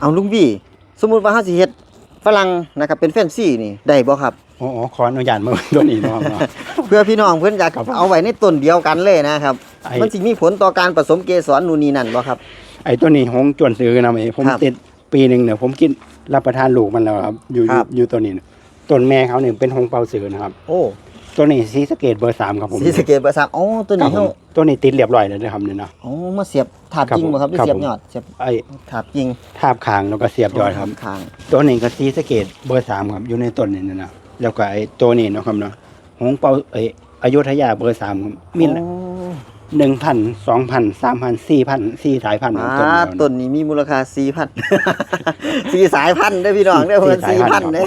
เอาลุงวี่สมมุติว่าเฮาสิเฮ็ดฝรั่งนะครับเป็นแฟนซีนี่ได้บ่ครับอ๋ออ๋อขออนุญาตมาตัวนี้เนาะครับเนาะ เพื่อพี่น้องเพิ่นอยากครับผมเอาไว้ในต้นเดียวกันเลยนะครับ ไอ้ มันสิมีผลต่อการผสมเกสรนู่นนี่นั่นบ่ครับ ไอ้ตัวนี้หงจวนซื้อนะไอ้ผมครับ ติดปีหนึ่งเนี่ยผมกินรับประทานลูกมันแล้วครับอยู่อครัยู่บอยู่ตัวนี้เนี่ยต้นแม่เขาเนี่ยเป็นหงเปาซื้อนะครับ โอ้ ตัวนี้สีสะเกตเบอร์สามครับผมสีสะเกตเบอร์สามอ๋อตัวครันี้บผเฮามตัวนี้ติดเรียบร้อยแล้วนะครับเนี่ยเนาะอ๋อมาเสียบถาบครับจริงบ่ครับหรือครับเสียบผมยอดเสียบไอ้ถาบจริงทาบคางแล้วก็เสียบยอดครับ ข้างตัวนี้ก็สีสะเกตเบอร์สามครับอยู่ในต้นนี่นะนะแล้วก็ไอ้ตัวนี้เนาะครับเนาะหงเปาไอ้อยุธยาเบอร์สามครับมีอ๋อหนึ่งพันสองพันสามพันสี่พันสี่สายพันธุ์ของอ่าต้นเดียวนะ ต้นนี้มีมูลค่า4,000สี่สายพันธุ์เด้อพี่น้องเด้อเพิ่นสี่สายพันธุ์4,000เด้อ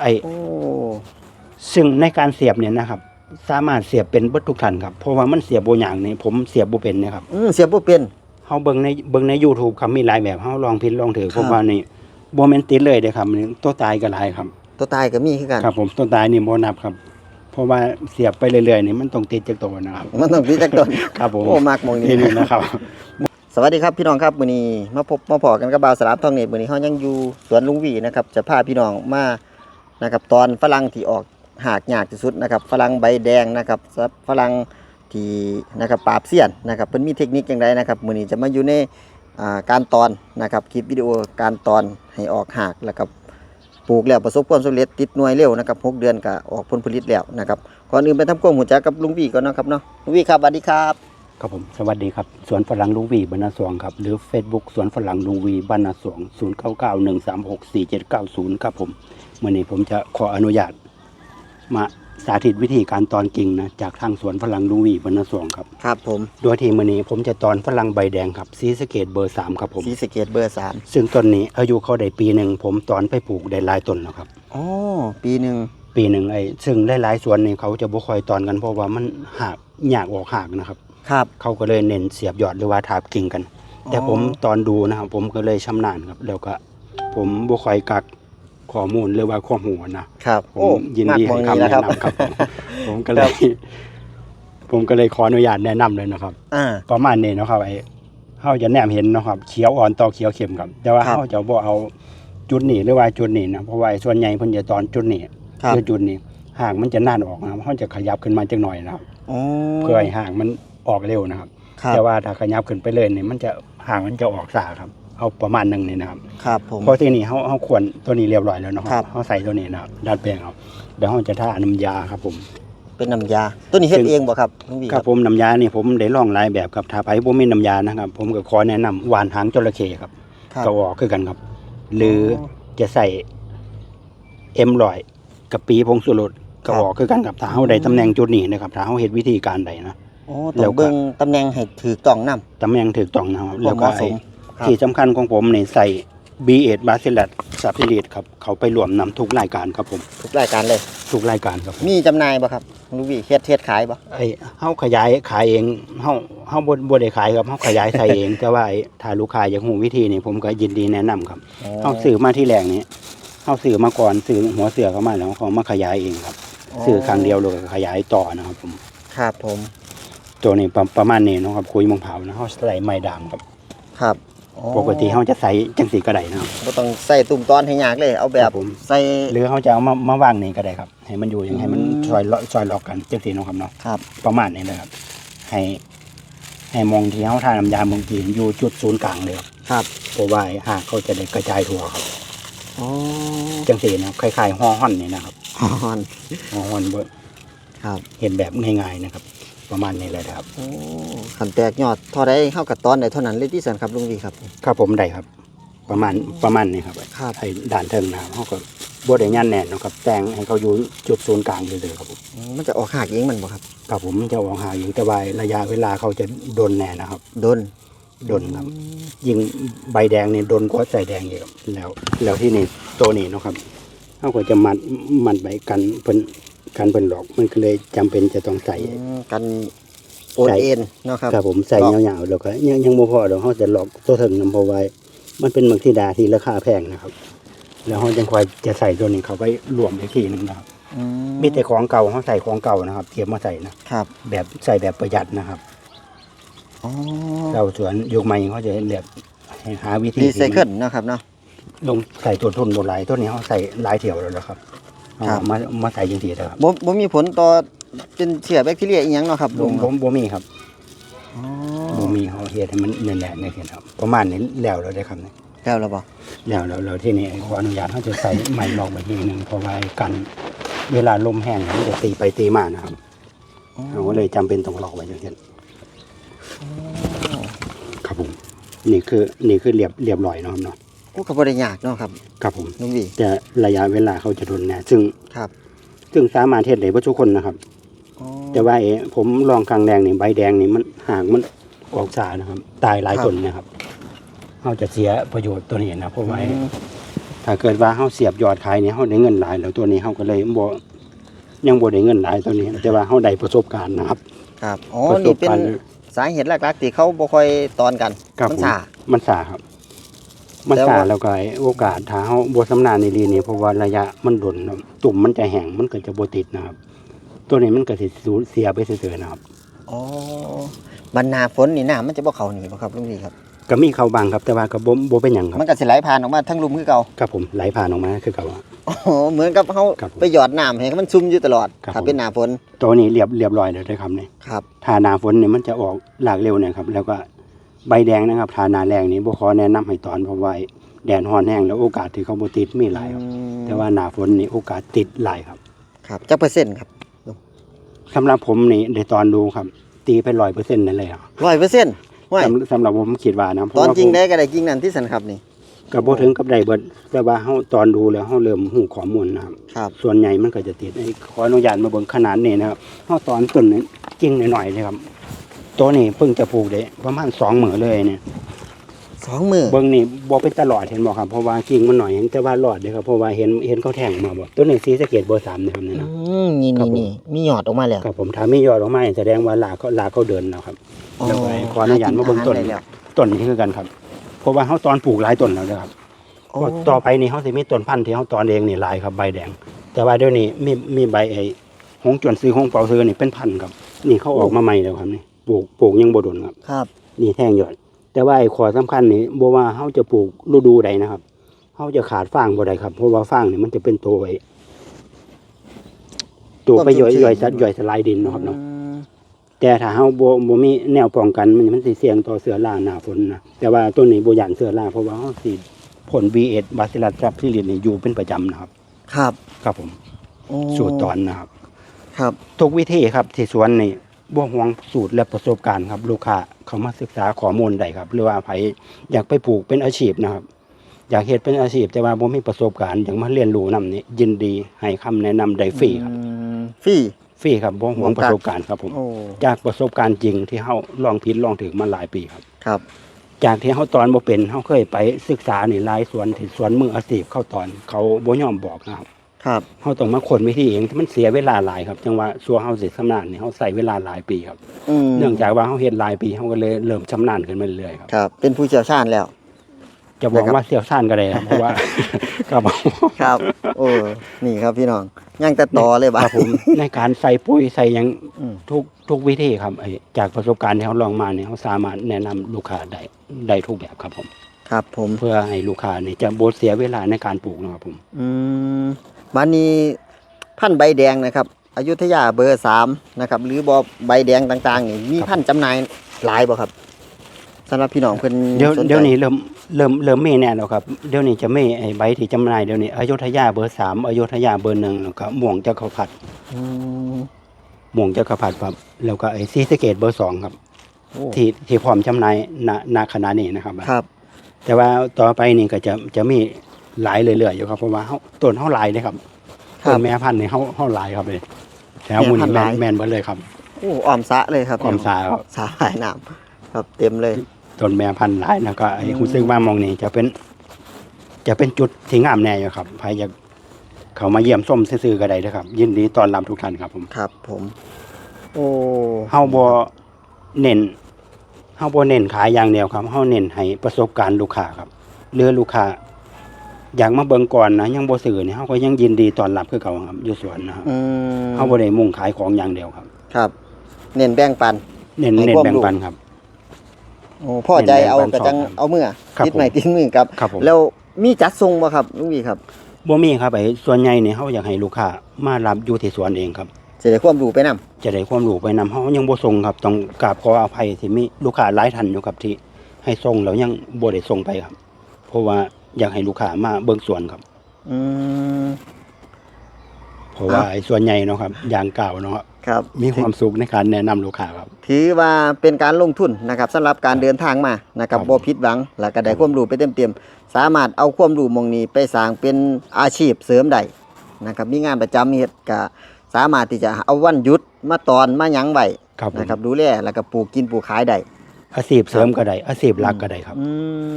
ไอ้โอ้ ซึ่งในการเสียบเนี่ยนะครับ สามารถเสียบเป็นเบิดทุกท่านครับเพราะว่ามันเสียบโบอย่างนี่ผมเสียบโบเป็นนะครับอืมเสียบบ่เป็นเฮาเบิ่งในเบิ่งใน YouTube ครับมีหลายแบบเฮาลองผิดลองถือครับ ผมว่านี่บ่แม่นติดเลยเด้อครับนี่ตัวตายก็หลายครับ ตัวตายก็มีคือกัน ครับผมตัวตายนี่บ่นับครับ เพราะว่าเสียบไปเรื่อยๆนี่มันต้องติดจากตัวนะครับ มันต้องมีจักต้นครับผมโอ้มากหมองนี้ นี่นะครับ สวัสดีครับพี่น้องครับมื้อนี้มาพบมาพอกันกับบ่าวสลับทองเนตรมื้อนี้เฮายังอยู่สวนลุงหวีนะครับจะพาพี่น้องมานะครับตอนฝรั่งที่ออก หากยากที่สุดนะครับฝรั่งใบแดงนะครับฝรั่งที่นะครับปราบเสี้ยนนะครับเพิ่นมีเทคนิคอย่างไรนะครับมื้อนี้จะมาอยู่ในการตอนนะครับคลิปวิดีโอการตอนให้ออกหากแล้วก็ปลูกแล้วประสบความสำเร็จติดหน่วยเร็วนะครับหกเดือนก็ออกผลผลิตแล้วนะครับก่อนอื่นไปทำความรู้จักกับลุงวีก่อนนะครับเนาะลุงวีครับสวัสดีครับครับผมสวัสดีครับสวนฝรั่งลุงวีบรรณสวงครับหรือ Facebook สวนฝรั่งลุงวีบรรณสวง0991364790 ครับผมเมื่อนี้ผมจะขออนุญาต มาสาธิตวิธีการตอนกิ่งนะจากทางสวนฝรั่งลุงวีบรรณสวงครับ ครับผมโดยที่มื่อนี้ผมจะตอนฝรั่งใบแดงครับซีสะเกตเบอร์สามครับผม สีสะเกตเบอร์สามซึ่งต้นนี้อายุเขาได้ปีหนึ่งผมตอนไปปลูกได้หลายต้นแล้วครับ อ๋อปีหนึ่งปีหนึ่งไอ้ซึ่งหลายๆสวนนี่เขาจะบ่ค่อยตอนกันเพราะว่ามันหักยากออกหักนะครับ ครับเขาก็เลยเน้นเสียบยอดหรือว่าทาบกิ่งกัน แต่ผมตอนดูนะครับผมก็เลยชำนาญครับ แล้วก็ผมบ่ค่อยกัก ข้อมูลหรือว่าข้อมูลนะครับผโอ้มยินดีมากมให้องคำนี้แนะแล้วครับนำครับผมผมก็เลย ผมก็เลยขออนุญาตแนะนำเลยนะครับ อ่า ประมาณนี้เนาะครับไอ้เฮาจะแนมเห็นเนาะครับเขียวอ่อนต่อเขียวเข้มครับ แต่ว่าครับ เฮาจะบ่เอาจุดนี้หรือว่าจุดนี้นะเพราะว่าส่วนใหญ่เพิ่นจะตอนจุดนี้ครับคือจุดนี้หางมันจะน่านออกนะครับเฮาจะขยับขึ้นมาจักหน่อยนะครับอ๋อเพื่อให้หางมันออกเร็วนะครับ ครับแต่ว่าถ้าขยับขึ้นไปเลยเนี่ยมันจะหางมันจะออกสาครับ เอาประมาณหนึงนี่นะครับครับผมเพราะที่นี่เฮาเฮาควรตัวนี้เรียบร้อยแล้วเนาะคครัรับบเฮาใส่ตัวนี้นะครับดัดแปลงเอาเดี๋ยวเฮาจะทาน้ำยาครับผม เป็นน้ำยา ตัวนี้เฮ็ดซึ่งเองบ่ครับลุงวีครับผมน้ำยานี่ผมได้ลองหลายแบบครับถ้าไผบ่มีน้ำยานะครับ ผมก็ขอแนะนำหวานหางจระเข้ครับครับก็ออกคือกันครับ หรือออจะใส่เอ็มลอยกับปีผงสุรสก็ครับออกคือกันครับถ้าเฮาได้ตำแหน่งจุดนี้นะครับถ้าเฮาเฮ็ดวิธีการใดนะโอ้แล้ต้อวงก็เบิ่งตำแหน่งให้ถือต้องนำตำแหน่งถูกต้องนะครับควาแล้มวเหก็มาะสไอ้ม ครับ ที่สำคัญของผมนี่ใส่ B8 b a c i l l u s s a p i l i t ครับ เขาไปรวมนำทุกรายการครับผมทุกรายการเลย ทุกรายการครับผมมีจำหน่ายบ่ครับลุงวีเฮ็ดเฮ็ดขายบ่ไอ้เฮาขยายขายเองเฮาเฮาบ่บ่ได้ขายครับเฮาขยายใส่เอง แต่ว่าไอ้ถ้าลูกค้าอยากรู้วิธีนี่ผมก็ยินดีแนะนำครับเฮาซื้อมาที่แรกนี่เฮาซื้อมาก่อนซื้อหัวเสือเข้ามาแล้วเขามาขยายเองครับซื้อครั้งเดียวแล้วก็ขยายต่อนะครับผม ครับผม ตัวนี้ประประมาณนี้เนาะครับคุยมังเผานะเฮาใส่ไม้ด่างครับ ครับอ๋อ ปกติเฮาจะใส่จังสีก็ได้นะครับ บ่ต้องใส่ตุ่มตอนให้ยากเลย เอาแบครับบผม ใส่หรือเขาจะเอามามาวางนี่ก็ได้ครับ ให้มันอยู่อย่างให้มันอืมซอยเลาะซอยหลอกกันจังสีเนาะครับเนาะครับประมาณนี้นะครับ ให้ ให้มองที่เขาทาน้ำยามองจีนอยู่จุดศูนย์กลางเลยครับครับเพราะว่าหากเขาจะได้กระจายทั่วครับอ๋อจังสีนะครับคล้ายๆห่อห่อนนี่นะครับฮอนห่อห่อนเบิดครับ เห็นแบบง่ายๆนะครับ ประมาณนี้เลยนะครับโอ้ขันแตกยอดเท่าใดเฮากับตอนได้เท่านั้นเลยที่สันครับลุงวีครับ ครับผมได้ครับ ประมาณประมาณนี้ครับครับ ไอ้ด่านเทิงนะครับเขาก็บดได้ยันแน่นเนาะครับแต่งให้เขาอยู่จุดศูนย์กลางเลยๆครับผมอืมมันจะออกหากเองมันบ่ครับ ครับผมจะออกหาอยู่แต่ว่าระยะเวลาเขาจะโดนแน่นะครับโดนโดนครับ ยิงใบแดงเนี่ยโดนกว่าใส่แดงอีกครับแล้ว แล้วที่นี่ตัวนี้เนาะครับเขาก็จะมัดมัดใบกันเพิ่น กันเพิ่นหลอกมันก็เลยจำเป็นจะต้องใส่ อืมกันโอนใส่ เอ็นเนาะครับ ครับผมใส่หลอก ยาวๆแล้วก็ยังยังบ่พอเดี๋ยวเขาจะหลอกตัวถึงนำเพอไว้ มันเป็นมังทีดาที่ราคาแพงนะครับ แล้วเขาจังคอยจะใส่ตัวนี้เขาไปรวมอีกทีหนึงนะครับอืมีแต่ของเก่าเขาใส่ของเก่านะครับเก็บมาใส่นะครับแบบใส่แบบประหยัดนะครับอ๋อเราสวนยุคใหม่เขาจะแบบให้หาวิธีรีที่ไซเคิลเนาะครับเนาะลงใส่ตัวทุนบนหลายตัวนี้เขาใส่หลายเที่ยวแล้วนะครับ เอาครับ มามาใส่จังซี่นะครับบ่บ่มีผลต่อเป็นเชื้อแบคทีเรียอีหยังเนาะครับบ่ลุงบ่บ่มีครับอ๋อบ่มีเขาเฮ็ดให้มันแน่นๆนี่เห็นครับ ประมาณนี้แล้วแล้วได้อครับนี่แล้วล่ะบ่แล้วแล้วแล้วที่นี่ขออนุญาตเขาจะใส่ไม้ลอกไว้ทีหนึงเพราะว่ากัน เวลาลมแห้งมันจะตีไปตีมานะครับอ๋อเราก็เลยจำเป็นต้องลอกไว้จังซี่ครับผมนี่คือนี่คือเรียบเรียบร้อยเนาะครับเนาะ โอ้ก็บ่ได้ยากเนาะครับครับผม ลุงหวีแต่ระยะเวลาเขาจะทนแน่ซึ่งครับซึ่งสามารถเฮ็ดได้บ่ทุกคนนะครับ อ๋อแต่ว่าเอ๋ผมลองครั้งแดงนี่ใบแดงนี่มันหากมันออกสานะครับ ตายหลายต้นนะครับเขาจะเสียประโยชน์ตัวนี้นะเพราะว่าอืมถ้าเกิดว่าเขาเสียบยอดขายนี่เขาได้เงินหลายแล้วตัวนี้เขาก็เลยบ่ยังบ่ได้เงินหลายตัวนี้ แต่ว่าเขาได้ประสบการณ์นะครับ ครับอ๋อประสนี่บเป็นการณ์สาเหตุหลักๆที่เขาบ่ค่อยตอนกันครับ มันผมซ่ามันสาครับ มันแต่สาว่าแล้วก็ไอ้โอกาสถ้าเขาบ่สำนาญในเรียนนี่เพราะว่าระยะมันดนครับตุ่มมันจะแห้งมันก็จะบ่ติดนะครับ ตัวนี้มันก็สิสูญเสียไปเสื่อๆนะครับอ๋อบรรณาฝนนี่น้ำมันจะบ่เข้านี่บ่ครับลุงหวีครับก็มีเข้าบางครับแต่ว่าก็บ่บ่เป็นหยังครับมันก็สิไหลผ่านออกมาทั้งลุ่มคือเก่าครับผมไหลผ่านออกมาคือเก่าอะอ๋อเหมือนกับเฮาครับผมไปหยอดน้ำให้มันซุ่มอยู่ตลอดครับถ้าผมเป็นหน้าฝนตัวนี้เรียบเรียบร้อยแล้วได้อครับนี่ครับถ้าหนาฝนเนี่ยมันจะออกหลากเร็วเนะครับแล้วก็ ใบแดงนะครับถ้าหนาแรงนี่บ่ขอแนะนำให้ตอนเพราะว่าแดดร้อนแห้งแล้วโอกาสที่เขาบ่ติดมีหลายครับอืมแต่ว่าหนาฝนนี่โอกาสติดหลายครับ ครับจักเปอร์เซ็นต์ครับสำหรับผมนี่ได้ตอนดูครับ ตีไปร้อยเปอร์เซ็นต์นั่นเลยครับร้อยเปอร์เซ็นต์ว่าสำสำหรับผมคิดว่านะเพตอนว่าจริงผมได้ก็ได้จริงนั่นที่สันครับนี่ก็บ่ถึงกับได้เบิดแต่ว่าเฮาตอนดูแล้วเฮาเริ่มหูข้อมูลนะครับครับ ส่วนใหญ่มันก็จะติดไอ้ขออนุญาตมาเบิ่งขนาดนี้นะครับเฮาตอนต้นนี้กิ่งหน่อยๆเลยครับ ตัวนี้เพิ่งจะปลูกได้ประมาณ2มื้อเลยเนี่ยสองมือเบิ่งนี่บ่เป็นตลอดเห็นบ่ครับเพราะว่ากิ่งมันหน่อยเห็นแต่ว่ารอดเด้อครับเพราะว่าเห็นเห็นเขาแทงมาบ่ตัวนี้สีสะเกตเบอร์3นะครับนี่อืนะมนี่ครับนี่ผม นี่มีหยอดออกมาแล้วครับผมถ้ามียอดออกมาแสดงว่าลากเขาลากเขาเดินแล้วครับแล้วก็ขออนุญาตมาเบิ่งต้น หกิอาหารได้แล้วต้นนี้คือกันครับเพราะว่าเฮาตอนปลูกหลายต้นแล้วนะครับโอ้ก็ต่อไปนี่เฮาสิมีต้นพันธุ์ที่เฮาตอนเองนี่หลายครับใบแดง แต่ว่าเดี๋ยวนี้มีมีใบไอ้หงจวนซื้อหงเปาซื้อนี่เป็นพันธุ์ครับ นี่เขาออกมาใหม่แล้วครับนี่ ปลูกปลูกยังบ่โดนครับครับ นี่แท่งยอด แต่ว่าไอ้ข้อสำคัญนี่บ่ว่าเฮาจะปลูกฤดูใดนะครับเฮาจะขาดฟางบ่ได้ครับ เพราะว่าฟางนี่มันจะเป็นตัวไอ้ตัวไปย่อยย่อยสัดย่อยสลายดินเนาะครับเนาะอืมแต่ถ้าเฮาบ่บ่มีแนวป้องกันมันมันสิเสี่ยงต่อเสือราหน้าฝนนะแต่ว่าตัวนี้บ่ย่านเสือราเพราะว่าเฮาสิผล B1 บาซิลัสซับซิลินนี่อยู่เป็นประจำนะครับ ครับ ครับผมโอ้สูตรตอนนะครับ ครับ ทุกวิธีครับที่สวนนี่ บ่ห่วงสูตรและประสบการณ์ครับ ลูกค้าเขามาศึกษาข้อมูลได้ครับ หรือว่าไผอยากไปปลูกเป็นอาชีพนะครับ อยากเฮ็ดเป็นอาชีพแต่ว่าบ่มีประสบการณ์อยากมาเรียนรู้นํนี่ยินดีให้คำแนะนำได้ฟรีครับอืมฟรี ฟรีครับบ่ห่วงประสบการณ์ครับผม โอ้ จากประสบการณ์จริงที่เฮาลองผิดลองถูกมาหลายปีครับ ครับ จากที่เขาตอนบ่เป็นเขาเคยไปศึกษาในหลายสวนที่สวนมืออาชีพเข้าตอนเขาบ่ยอมบอกนะครับ ครับเขาต้องมาคนวิธีเองที่มันเสียเวลาหลายครับจังว่าสัวเฮาสิชำนาญนี่เขาใส่เวลาหลายปีครับ อืมเนื่องจากว่าเขาเฮ็ดหลายปีเขาก็เลยเริ่มชำนาญขึ้นมาเรื่อยๆครับ ครับ เป็นผู้เชี่ยวชาญแล้ว จะบอกนะครับว่าเสี่ยวซ่านก็ได้ครับเพราะว่า ครับผมครับ โอ้นี่ครับพี่น้องยังแต่ต่อเลยคบ้ารับผมในการใส่ปุ๋ยใส่หยังอืมทุกทุกวิธีครับไอ้จากประสบการณ์ที่เขาลองมาเนี่ยเขาสามารถแนะนำลูกค้าได้ได้ทุกแบบครับผม ครับผม เพื่อให้ลูกค้านี่จะบ่เสียเวลาในการปลูกนะครับผม อืม วันนี้พันธุ์ใบแดงนะครับอยุธยาเบอร์สามนะครับ หรือบอใบแดงต่างๆนี่มีพันธุ์จำหน่ายหลายบ่ครับสำหรับพี่น้องเพิ่นเดี๋ยวสนใจเดี๋ยวนี้เริ่มเริ่มเริ่มมีแน่แล้วครับเดี๋ยวนี้จะมีไอ้ใบที่จำหน่ายเดี๋ยวนี้อยุธยาเบอร์สามอยุธยาเบอร์หนึ่งแล้วก็ม่วงจักรพรรดิอืมม่วงจักรพรรดิครับแล้วก็ไอ้ซีสะเกตเบอร์สองครับ โอ้ที่ที่พร้อมจำหน่ายณณขณะนี้นะครับ ครับ แต่ว่าต่อไปนี่ก็จะจะมี หลายเรื่อยๆอยู่ครับเพราะว่าเฮาต้นเฮาหลายเลยครับครัต้บนแม่พันธุ์นี่เฮาเฮาหลายครับเลยแถวหมูนี่แม่แม่พันธุ์หลายนแม่นเบิดเลยครับ โอ้ออมสระเลยครับออมสระครับ สาหายน้ำครับเต็มเลย ต้นแม่พันธุ์หลายแล้วก็ไอ้อืม รู้สึกว่ามองนี่จะเป็น จะเป็นจุดที่งามแน่อยู่ครับใครอยากเขามาเยี่ยมส้มซื่อๆก็ได้นะครับ ยินดีต้อนรับทุกท่านครับผม ครับ ผม โอ้เฮาบ่เน้นเฮาบ่เน้นขายอย่างเดียวครับเฮาเน้นให้ประสบการณ์ลูกค้าครับหรือลูกค้า อยากมาเบิ่งก่อนนะยังบ่ซื้อนี่เฮาก็ยังยินดีต้อนรับคือเก่าครับอยู่สวนนะครับอืมเฮาบ่ได้มุ่งขายของอย่างเดียวครับ ครับ เน้นแบ่งปัน เน้นให้เน้นความแบ่งรู้ปันครับอโอ้พ่อใจเอากระจังเอามือครับติดใหม่ผมติดมือครับ ครับผม แล้วมีจัดทรงบ่ครับลุงวีครับบ่มีครับไอ้ส่วนใหญ่เนี่ยเขาอยากให้ลูกค้ามารับอยู่ที่สวนเองครับ จะได้ความรู้ไปนํจะได้ความรู้ไปนำเขายังบ่ส่งครับต้องกราบขออภัยที่มีลูกค้าหลายท่านอยู่ครับที่ให้ส่งแล้วยังบ่ได้ส่งไปครับ เพราะว่า อยากให้ลูกค้ามาเบิ่งสวนครับ อืม เพราะว่าอะไอ้ส่วนใหญ่เนาะครับอย่างเก่าเนาะครับมีความสุขในการแนะนำลูกค้าครับ ถือว่าเป็นการลงทุนนะครับสำหรับการเดินทางมานะครับครับ บ่ผิดหวัง แล้วก็ได้ความรู้ไปเต็มๆสามารถเอาความรู้หมองนี้ไปสร้างเป็นอาชีพเสริมได้นะครับมีงานประจำเฮ็ดก็สามารถที่จะเอาวันหยุดมาตอนมาหยังไว้ครับผม นะครับดูแลแล้วก็ปลูกกินปลูกขายได้ อาชีพเสริมก็ได้อาชีพหลักก็ได้ครับ อื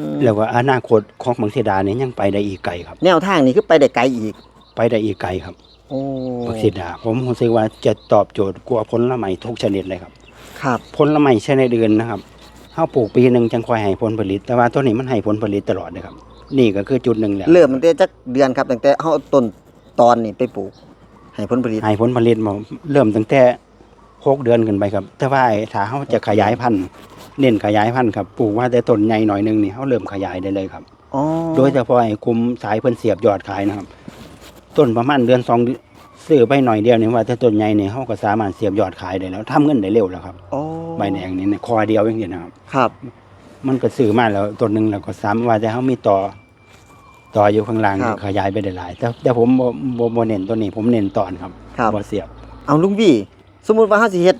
มแล้วก็อนาคตของบางเสดาเนี่ยยังไปได้อีกไกลครับ แนวทางนี้คือไปได้ไกลอีก ไปได้อีกไกลครับโอ้บางเสดา ผมรู้สึกว่าจะตอบโจทย์กว่าผลไม้ทุกชนิดเลยครับ ครับผลไม้ชนิดอื่นนะครับเฮาปลูกปีหนึ่งจังค่อยให้ผลผลิต แต่ว่าตัวนี้มันให้ผลผลิตตลอดเลยครับ นี่ก็คือจุดหนึ่งแหละเริ่มตั้งแต่จักเดือนครับตั้งแต่เฮาเอาต้นตอนนี่ไปปลูก ให้ผลผลิตให้ผลผลิตมาเริ่มตั้งแต่หกเดือนขึ้นไปครับ แต่ว่าไอ้ถ้าเฮาจะขยายพันธุ์ เน้นขยายพันธุ์ครับปลูกว่าแต่ต้นใหญ่หน่อยหนึงนี่เฮาเริ่มขยายได้เลยครับ อ๋อโดยเฉพาะไอ้กลุ่มสายเพิ่นเสียบยอดขายนะครับ ต้นประมาณเดือนสองเดือนซื้อไปหน่อยเดียวนี่ว่าแต่ต้นใหญ่นี่เฮาก็สามารถเสียบยอดขายได้แล้วทำเงินได้เร็วแล้วครับ อ๋อใบแดงนี่ในคอเดียวอย่างเดียวนะครับ ครับ มันก็ซื้อมาแล้วต้นหนึ่งแล้วก็สามว่าแต่เขามีต่อ ต่ออยู่ข้างล่างครับ ขยายไปได้หลาย แต่แต่ผมบ่บ่บ่เน้นตัวนี้ผมเน้นตอนครับครับ บ่เสียบ เอาลุงวี่สมมุติว่าเฮาสิเฮ็ด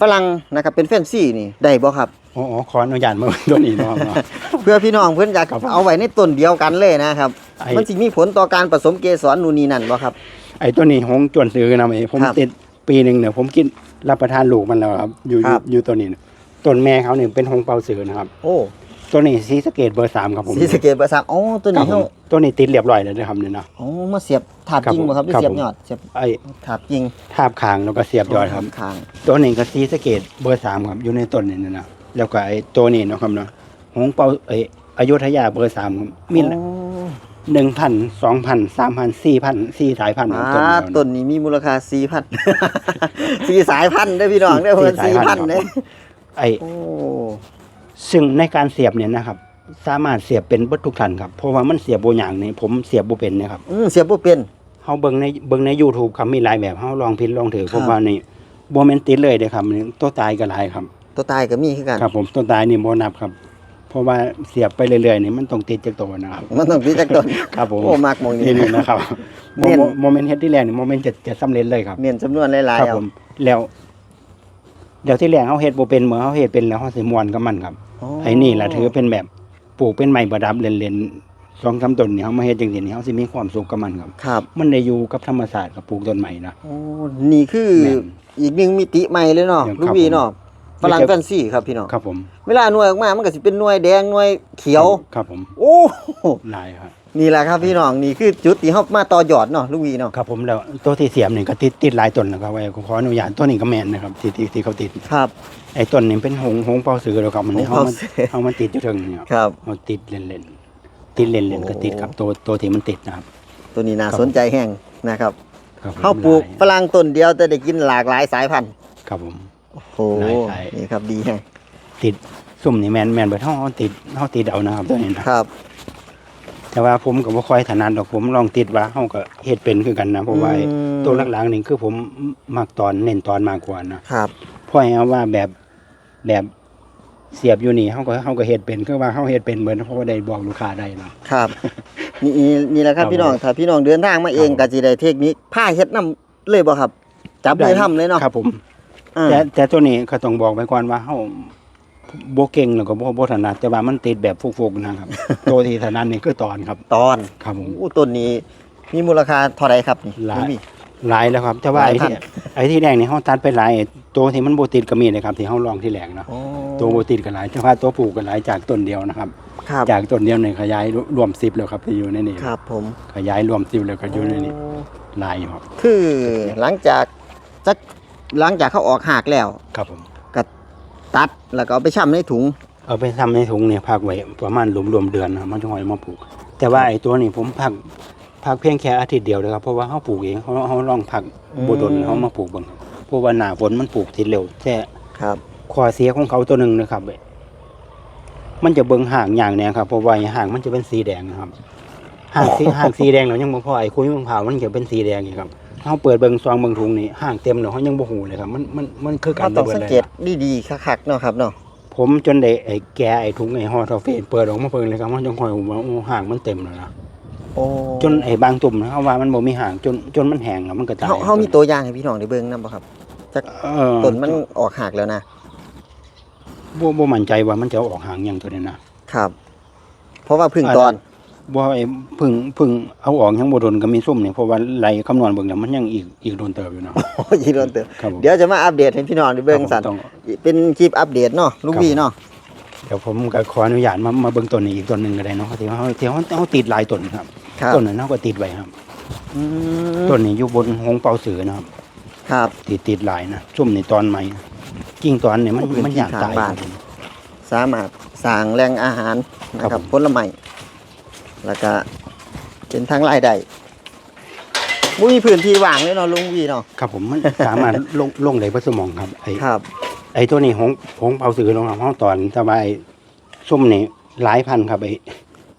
ฝรั่งนะครับเป็นแฟนซีนี่ได้บ่ครับ อ๋ออ๋อขออนุญาตมาตัวนี้เนาะเนาะ เพื่อพี่น้องเพิ่นอยากครับเอาไว้ในต้นเดียวกันเลยนะครับ ไอ้ มันสิมีผลต่อการผสมเกสรนู่นนี่นั่นบ่ครับ ไอ้ตัวนี้หงจวนซื้อนะไอ้ผมครับติดปีหนึ่งเนี่ยผมกินรับประทานลูกมันแล้วครับอยู่อครัยู่บ อยู่ตัวนี้เนี่ยต้นแม่เขาเนี่ยเป็นหงเปาสือนะครับ โอ้ตัวนี้สีสะเกตเบอร์สามครับผมสีสะเกตเบอร์สามอ๋อตัวครันี้บผเฮามตัวนี้ติดเรียบร้อยแล้วนะครับเนี่ยเนาะ อ๋อมาเสียบถาบครับจริงบ่ครับหรือครับเสียบผมยอดเสียบไอ้ถาบจริงทาบคางแล้วก็เสียบยอดครับ ข้างตัวนี้ก็สีสะเกตเบอร์สามครับอยู่ในต้นนี่นะนะ แล้วก็ไอ้ตัวนี้เนาะครับเนาะหงเปาไอ้อยุธยาเบอร์สามครับมีโอ้หนึ่งพันสองพันสามพันสี่พันสี่สายพันธุ์ของต้นอ่าเดียวต้นะนนี้มีมูลค่า4,000สี่สายพันธุ์เด้อพี่น้องเด้อเพิ่นสี่สายพันธุ์4,000เด้อไอ้โอ้ซึ่งในการเสียบเนี่ยนะครับสามารถเสียบเป็นเบิดทุกทันครับเพราะว่ามันเสียบโบอย่างนี่ผมเสียบโบเป็นนะครับอืมเสียบบ่เป็นเฮาเบิ่งในเบิ่งใน YouTube ครับมีหลายแบบเฮาลองผิดลองถือครับผมว่านี่บ่แม่นติดเลยเด้อครับนี่ตัวตายก็หลายครับ ตัวตายก็มีคือกัน ครับผมตัวตายนี่บ่นับครับ เพราะว่าเสียบไปเรื่อยๆนี่มันต้องติดจากตัวนะครับ มันต้องมีจักต้นครับผมโอ้มักหมองนี้นี่นี่นะครับเน้นโมเมนต์เฮ็ดที่แรกนี่โมเมนต์จะจะสำเร็จเลยครับเน้นจำนวนหลายครัๆบเอาผมแล้วเดี๋ยวที่แรกเขาเฮ็ดบ่เป็นเมื่อเขาเฮ็ดเป็นแล้วเขาสิม่วนกับมันครับ ไอ้นี่ล่ะถือเป็นแบบปลูกเป็นไม้ประดับเล่นๆสองสามต้นนี่เขามาเฮ็ดจังซี่นี่เขาสิมีความสุขกับมันครับ ครับมันได้อยู่กับธรรมชาติกับปลูกต้นไม้นะ โอ้นี่คือแม่นอีกหนึ่งมิติใหม่เลยเนาะครับ ลูกวีเนาะ ฝรั่งไม่แฟใช่นซีครับพี่น้องครับผม เวลาหน่วยออกมา มันก็สิเป็นหน่วยแดงหน่วยเขียว ครับผม โอ้หลายครับ นี่แหละครับพี่น้อง นี่คือจุดที่เฮามาต่อยอดเนาะลูกวีเนาะ ครับผมแล้วตัวที่เสียบนี่ก็ติดติดหลายต้นนะครับไว้ขออนุญาตตัวนี้ก็แม่นนะครับที่ที่ที่เขาติด ครับ ไอ้ต้นนี้เป็นหงหงเปาสือแล้วครับมันหงเฮาเปามันสือเฮามันติดอยู่เทิงนี่ครับครับเฮาติดเล่นๆติดเล่นๆก็ติดครับตัวตัวที่มันติดนะครับ ตัวนี้น่าครับสนใจแห้งนะครับครับผมเฮาปลูกหฝรั่งต้นเดียวแต่ได้กินหลากหลายสายพันธุ์ ครับผม โอ้โหหลายสาย นี่ครับดีแฮงติดซุ่มนี่แมนแมนเบิดเฮาเฮาติดเฮาติดเอานะครับตัวนี้นะครับ แต่ว่าผมก็บ่ค่อยถนัดดอกผมลองติดว่าเฮาก็เฮ็ดเป็นคือกันนะเพราะว่าไอ้อืม ตัวหลักๆนี่คือผมมักตอนเน้นตอนมากกว่านะครับเพราะเอาว่าแบบแบบเสียบอยู่นี่เฮาก็เฮาก็เฮ็ดเป็นคือว่าเฮาเฮ็ดเป็นเหมือนเพราะว่าได้บอกลูกค้าได้เนาะ ครับนี่นี่นี่แหละครับครับพี่น้องผมถ้าพี่น้องเดินทางมาเองครับผมก็สิได้เทคนิคผ้าเฮ็ดนํเลยบ่ครับ จับมือทำเลยเนาะครับผม อ่าแต่แต่ตัวนี้ก็ต้องบอกไว้ก่อนว่าเฮาบ่เก่งแล้วก็บ่บ่ถนัดแต่ว่ามันติดแบบฟุกๆนะครับ ตัวที่ถนัดนี่คือตอนครับ ตอนครับผมโอ้ต้นนี้มีมูลค่าเท่าไหร่ครับนี่หลายคุณพี่หลายแล้วครับ แต่ว่าหลายไอ้ที่พันไอ้ที่แรกนี่เฮาตัดไปหลายตัวที่มันบ่ติดก็มีนะครับ ที่เฮาลองที่แรกเนาะโอ้ตัวบ่ติดก็หลายแต่ว่าตัวปลูกก็หลายจากต้นเดียวนะครับ ครับจากต้นเดียวนี่ขยายรวม10แล้วครับที่อยู่ในนี้ครับผมขยายรวม10แล้วก็อยู่ในนี้โอ้หลายอยู่ครับ คือหลังจากจัก หลังจากเขาออกหากแล้วครับผมก็ตัดแล้วก็เอาไปชั่ในถุง เอาไปทำในถุงเนี่ยพักไว้ประมาณรวมๆเดือนนะครับมันจะหอยมาปลูก แต่ว่าไอ้ตัวนี้ผมพักพักเพียงแค่อาทิตย์เดียวเลยครับเพราะว่าเขาปลูกเองเขาเขาลองพักอืม บดนเขามาปลูกเบางเพราะว่าหน้าฝนมันปลูกทีเร็วแต่ครับ ข้อเสียของเขาตัวหนึ่งนะครับมันจะเบิ่งห่างอย่างเนี้ยครับเพราะว่าห่างมันจะเป็นสีแดงนะครับห่างสีห่างสีแดงแล้วยังบ่พอไอ้คุยมังเผาวมันจะเป็นสีแดงอีกครับ เฮาเปิดเบิ่งซองเบิ่งถุงนี่ห่างเต็มแล้วเฮายังบ่ฮู้เลยครับ มันมันมันคือกัเขานต้องบิดสังเลยเกตดีๆคักๆเนาะครับเนาะผมจนได้ไอ้แกะไอ้ถุงไอ้ห่อทอฟเฟนเปิดออกมาเบิ่งเลยครับมันจังค่อยว่าโอ้ห่างมันเต็มแล้วนะโอ้จนไอ้บางตุ่มนะเขาว่ามันบ่มีห่างจนจนมันแห้งแล้วมันก็ตายเฮาเฮามีตัวอย่างให้พี่น้องได้เบิ่งนํบ่ครับจักเออต้นมันออกหักแล้วนะบ่บ่มั่นใจว่ามันจะออกห่างหยังตัวนี้นะครับ เพราะว่าพึ่งตอน บ่ไอ้เพึ่งเพึ่งเอาออกยังบ่โดนก็มีซุ่มนี่เพราะว่าไล่คำนวณเบิ่งแล้วมันยังอีกอีกโดนเติบอยู่เนาะโอ้ยโดนเติมครับผมเดี๋ยวจะมาอัปเดตให้พี่น้องได้เบิ่งสั่นครับผมต้อง เป็นคลิปอัปเดตเนาะลุงวีเนาะเดี๋ยวผมก็ขออนุญาตมามาเบิ่งต้นนี้อีกต้นหนึงก็ได้เนาะที่ว่าเฮาที่เฮาเฮาติดหลายต้นครับครับต้นนั้นเฮาก็ติดไว้ครับอืมต้นนี้อยู่บนหงเปาสือนะครับครับติดติดหลายนะซุ่มนี่ตอนใหม่กิ่งตอนนี่มันโอ้พื้นมันที่อยากตายทางบ้านครับสามารถสร้างแหล่งอาหารนะคครัรับบผลไม้ แล้วก็เป็นทางรายได้มุ้ยพื้นที่ว่างเลยเนาะลุงวีเนาะ ครับผมมันสามารถ ลงลงได้เบ่สมองครับไอ้ครับ ไอ้ตัวนี้หงหงเปาสือลงมาห้องตอนแต่ว่าไอ้ส้มนี่หลายพันครับไอ้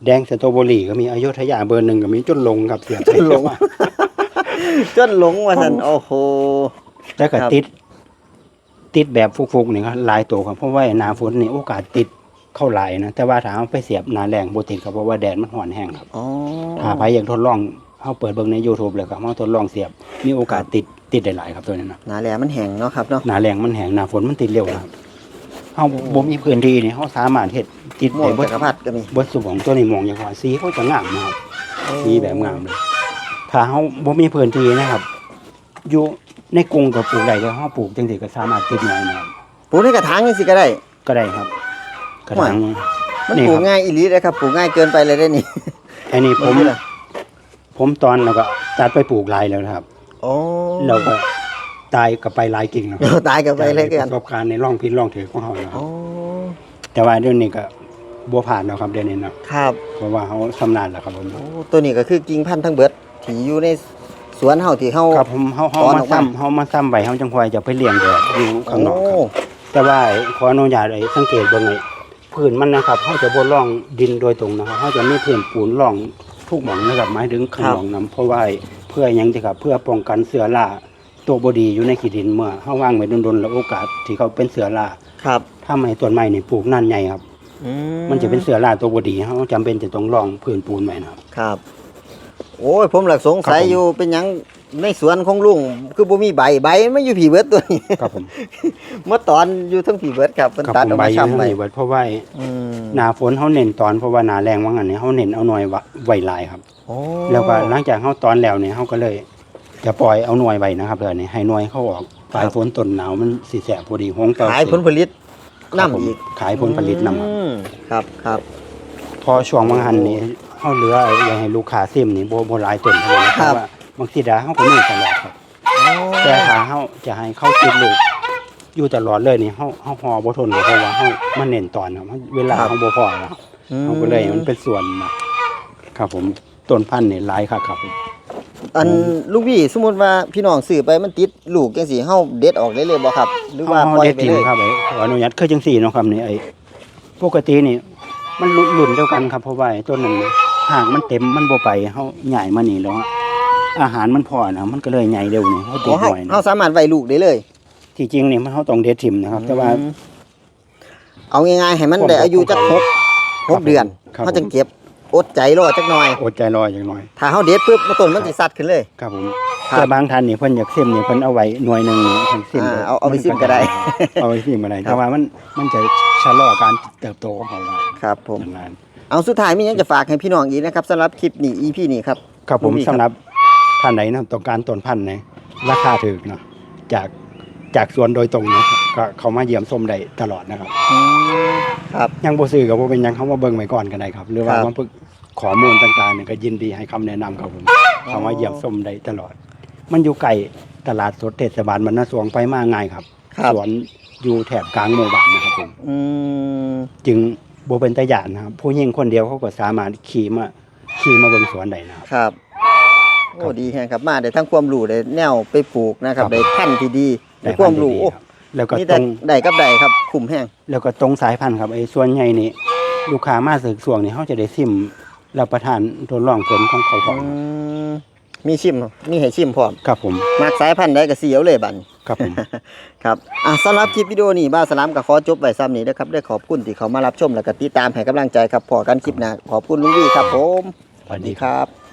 แดงสตรอเบอรี่ก็มีอยุธยาเบอร์หนึ่งก็มีจนลงครับเสียจนลง จนหลงว่าซั่นโอ้โห แล้วก็ครับ ติด ติดแบบฟุกๆนี่ก็หลายตัวครับเพราะว่าหนาฝนนี่โอกาสติด เข้าหลายนะแต่ว่าถ้าเอาไปเสียบหนาแรงบ่ติดครับเพราะว่าแดดมันห่อนแห้งครับอ๋อถ้าใครอยากทดลองเฮาเปิดเบิ่งใน YouTube เลยครับเฮาทดลองเสียบมีโอกาสติดติดได้หลายครับตัวนี้นะหนาแหลมันแห้งเนาะครับเนาะหนาแรงมันแห้งหนาฝนมันติดเร็วนะครับเฮาบ่มีพื้นที่นี่เฮาสามารถเฮ็ดติดม่วได้งเบิดจักรพรรดิก็มีบทสมองตัวนี้มองอย่างว่าสีเขาจะงามนะครับสีแบบงามเลยถ้าเขาบ่มีพื้นที่นะครับ อยู่ในกรุงก็ปลูกได้แต่เขาปลูกจังซี่ก็สามารถติดง่ายนะครับปลูกในกระถางนี่สิก็ได้ก็ได้ครับ กระถางมันนี่ปลูคกรับง่ายอีหลีเลยครับปลูกง่ายเกินไปเลยได้นี่อันนี้ผม มันคืออะไร ผมตอนแล้วก็ตัดไปปลูกหลายแล้วนะครับ โอ้เราก็ตายกับไปหลายกิ่งนะคเดี๋รัยวตายกันไปเลยกันประสบการณ์ในร่องพินร่องถือของเขานะครัโอ้บแต่ว่าเดี๋ยวนี้ก็บ่ผ่านแล้วครับเดี๋ยวนี้นะครับเพราะว่าเขาชำนาญแล้วครับผม โอ้ตัวนี้ก็คือกิ่งพันธุ์ทั้งเบิดที่อยู่ในสวนเฮาที่เฮา ครับผมเฮาเฮาตอนมาออกมา ซ้ำเฮามาซ้ำไว้เฮาจังค่อยจะไปเลี้ยงแดดอยู่ข้างนอกครับ โแต่ว่าขออนุญาตไอ้สังเกตเบิ่งไอ้ พื้นมันนะครับเขาจะบ่ร่องดินโดยตรงนะครับเขาจะมีพื้นปูนร่องทุกหม่องนะครับหมายถึงข้างนอกนํเพราะว่าเพื่อหยังสิครับเพื่อป้องกันเสือล่าตัวบ่ดีอยู่ในขี้ดินเมื่อเฮาวางไว้ดนๆแล้วโอกาสที่เขาเป็นเสือล่าครับถ้าไม่ต้นไม้นี่ปลูกนั่นใหญ่ครับ อืมันจะเป็นเสือล่าตัวบ่ดีเฮาจำเป็นจะต้องร่องพื้นปูนไว้นะครับ ครับ โอ้ยผมหลักสงสัยครับผม อยู่เป็นหยัง ในสวนของลุงคือบ่มีใบใบไม่อยู่ผีเบิดตัวนี้ครับผมเมื่อตอนอยู่ทั้งผีเบิดครับเพิ่นครับตัดผออมกใบมาอยู่ช้ำข้างไว้ในเบิดเพราะว่าอืมหน้าฝนเฮาเน้นตอนเพราะว่าหน้าแรงว่างั้นเนี่ยเฮาเน้นเอาหน่วยไว้ไว้หลายครับโอ้แล้วก็หลังจากเขาตอนแล้วเนี่ยเขาก็เลย จะปล่อยเอาหน่วยไว้นะครับเลยนี่ให้หน่วยเขาออกปลายฝนต้นหนาวมันสีแสบพอดีหงเตขายผลผลิตครับน้ำผมอีกขายผลผลิตนำครับอืมครับครับ พอช่วงบางหันนี่เขาเหลืออย่างให้ลูกค้าซิมนี่โบโบหลายต้นเท่านั้นเพราะว่า บางทีดาเขาก็มีตลอดครับ แต่ถ้าเขาจะให้เขากินลูกอยู่ตลอดเลยนี่เขาเขาพอบ่ทนเลยเพราะว่าเขามันเน้นตอนครับเวลาเขาบ่พอแล้วอืมเขาก็เลยมันเป็นส่วนนะครับ ผมต้นพันธุ์นี่หลายครับครับผมอันลูกพี่สมมุติว่าพี่น้องซื้อไปมันติดลูกจังซี่เฮาเด็ดออกได้เลยบ่ครับ หรือว่าเฮปล่อยเด็ดไปทิมเลยครับไอ้ขออนุญาตคือจังสี่เนาะครับนี่ไอ้ปกตินี่ มันรุ่นรุ่นเดียวกันครับเพราะว่าไอ้ต้นนั้นนี่หากมันเต็มมันบ่ไปเฮาใหญ่มานี่แล้ว อะอาหารมันพอนะมันก็เลยใหญ่เร็วนี่เฮาติอ๋ดอเฮาหน่อยนะเฮาสามารถไว้ลูกได้เลย ที่จริงนี่มันเฮาต้องเด็ดทิมนะครับ แต่ว่าอืมเอาง่ายๆให้มันได้อายุจักหกหกเดือนครับเฮาจังเก็บอดใจรอจักหน่อยอดใจรออย่างน้อย ถ้าเฮาเด็ดปุ๊บมันต้นมันสิสัดขึ้นเลย ครับผมครับแต่บางท่านนี่เพิ่นอยากซิมนี่เพิ่นเอาไว้หน่วยหนึงนี่เพิ่นซิมอ่าเอาเอาไปซิมก็ได้เอาไปซิมก็ได้ครับแต่ว่ามันมันจะชะลอการเติบโตของเราครับผมอย่างนั้นเอาสุดท้ายมีหยังจะฝากให้พี่น้องอีกนะครับสำหรับคลิปนี้ EP นี้ครับครับผมมีครับสำหรับ ท่านไหนนะต้องการต้นพันธุ์นะราคาถูกเนาะจากจากสวนโดยตรงนะครับก็เขามาเยี่ยมชมได้ตลอดนะครับ อืมครับ ยังบ่ซื้อกับบ่เป็นหยังเขามาเบิ่งไว้ก่อนก็ได้ครับ หรือว่าครับ มาปรึกข้อมูลต่างๆเนี่ยก็ยินดีให้คำแนะนำครับผมเขามาเยี่ยมชมได้ตลอด มันอยู่ไกลตลาดสดเทศบาลบรรณสวงไปมาง่ายครับครับสวนอยู่แถบกลางหมู่บ้านนะครับผมอืมจึงบ่เป็นตาหยานนะครับผู้หญิงคนเดียวเขาก็สามารถขี่มาขี่มาเบิ่งสวนได้นะครับ ครับ โอ้ดีแฮงครับมาได้ทั้งความรู้ได้แนวไปปลูกนะครับครับได้พันธุ์ที่ดีได้ได้ความรู้พันธุ์โอ้ดีๆครับแล้วก็มีตแต่รงได้กับได้ครับคุ้มแฮงแล้วก็ตรงสายพันธุ์ครับไอ้ส่วนใหญ่นี่ลูกค้ามาสึกสวงนี่เขาจะได้ซิมรับประทานทดลองผลของเขาพร้อมอืมมีชิมมีให้ชิมพร้อมครับผมมักสายพันธุ์ใดก็เสียวเลยบัดนี้ครับผมครับอะสำหรับคลิปวิดีโอนี้บ้าสลามก็ขอจบไว้ซ้ำนี้นะครับได้ขอบคุณที่เขามารับชมและก็ติดตามให้กำลังใจครับพอกันคลิปหน้าขอบคุณลุงวี่ครับผมสวัสดีครับ